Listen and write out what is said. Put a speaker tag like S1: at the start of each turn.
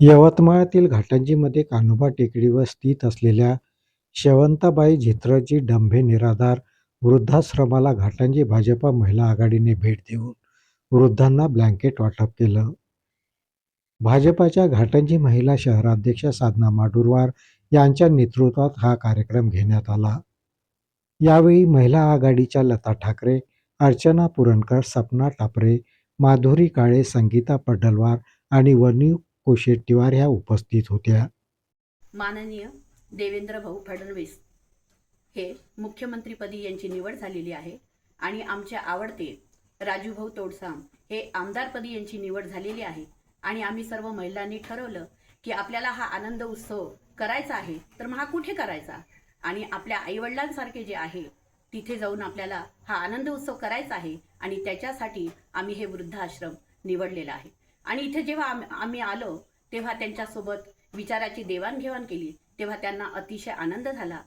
S1: यवतमाळातील घाटंजीमध्ये कान्होबा टेकडीवर स्थित असलेल्या शेवंताबाई झित्रजी डंभे निराधार वृद्धाश्रमाला घाटंजी भाजपा महिला आघाडीने भेट देऊन वृद्धांना ब्लँकेट वाटप केलं. भाजपाच्या घाटंजी महिला शहराध्यक्ष साधना माडुरवार यांच्या नेतृत्वात हा कार्यक्रम घेण्यात आला. यावेळी महिला आघाडीच्या लता ठाकरे अर्चना पुरणकर सपना टापरे माधुरी काळे संगीता पडलवार आणि वनी शेट्टीवार ह्या उपस्थित होत्या.
S2: माननीय देवेंद्र भाऊ फडणवीस हे मुख्यमंत्रीपदी यांची निवड झालेली आहे आणि आमचे आवडते राजूभाऊ तोडसाम हे आमदारपदी यांची निवड झालेली आहे आणि आम्ही सर्व महिलांनी ठरवलं की आपल्याला हा आनंद उत्सव करायचा आहे तर मग हा कुठे करायचा? आणि आपल्या आईवडिलांसारखे जे आहे तिथे जाऊन आपल्याला हा आनंद उत्सव करायचा आहे आणि त्याच्यासाठी आम्ही हे वृद्धाश्रम निवडलेला आहे. आणि इथे जेव्हा आम्ही आलो तेव्हा त्यांच्यासोबत विचाराची देवाणघेवाण केली. तेव्हा त्यांना अतिशय आनंद झाला.